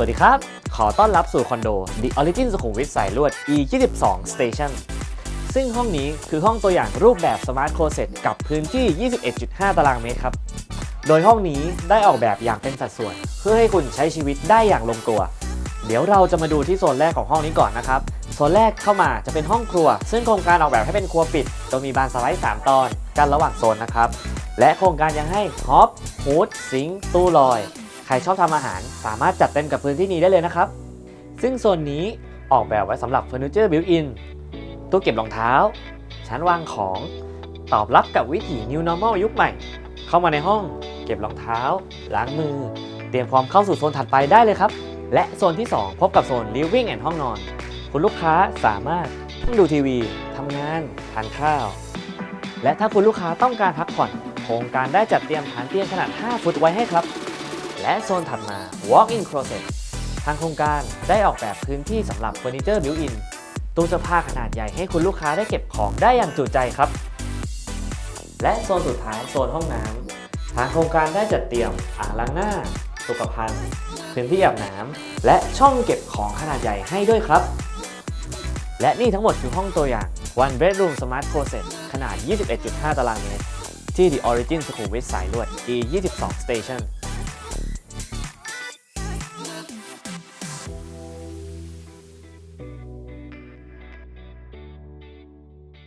สวัสดีครับ ขอต้อนรับสู่คอนโด The Origin สุขุมวิทสายลวด E 22 Station ซึ่งห้องนี้คือห้องตัวอย่างรูปแบบ Smart Closet กับพื้นที่ 21.5 ตารางเมตรครับ โดยห้องนี้ได้ออกแบบอย่างเป็นสัดส่วน เพื่อให้คุณใช้ชีวิตได้อย่างลงตัว เดี๋ยวเราจะมาดูที่โซนแรกของห้องนี้ก่อนนะครับ โซนแรกเข้ามาจะเป็นห้องครัว ซึ่งโครงการออกแบบให้เป็นครัวปิด โดยมีบานสไลด์3ตอน กันระหว่างโซนนะครับ และโครงการยังให้ฮอปฮูดซิงตู้ลอย ใครชอบทำอาหารสามารถจัดเต็มกับพื้นที่นี้ได้เลยนะครับ ซึ่งโซนนี้ออกแบบไว้สำหรับเฟอร์นิเจอร์บิวอินตู้เก็บรองเท้า ชั้นวางของ ตอบรับกับวิถี New Normal ยุคใหม่ เข้ามาในห้อง เก็บรองเท้า ล้างมือ เตรียมพร้อมเข้าสู่โซนถัดไปได้เลยครับ และโซนที่ 2 พบกับโซน Living and ห้องนอน คุณลูกค้าสามารถนั่งดูทีวีทำงาน ทานข้าว และถ้าคุณลูกค้าต้องการพักผ่อนโครงการได้จัดเตรียมฐานเตียงขนาด 5 ฟุตไว้ให้ครับ และโซนถัดมา Walk-in Closet ทางโครงการได้ออกแบบพื้นที่สำหรับเฟอร์นิเจอร์บิวอินตู้เสื้อผ้าขนาดใหญ่ให้คุณลูกค้าได้เก็บของได้อย่างจุใจครับ และโซนสุดท้ายโซนห้องน้ำทางโครงการได้จัดเตรียมอ่างล้างหน้าสุขภัณฑ์พื้นที่อาบน้ำและช่องเก็บของขนาดใหญ่ให้ด้วยครับ และนี่ทั้งหมดคือห้องตัวอย่าง One Bedroom Smart Closet ขนาด 21.5 ตารางเมตร ที่ The Origin สุขุมวิทสายลวด E 22 Station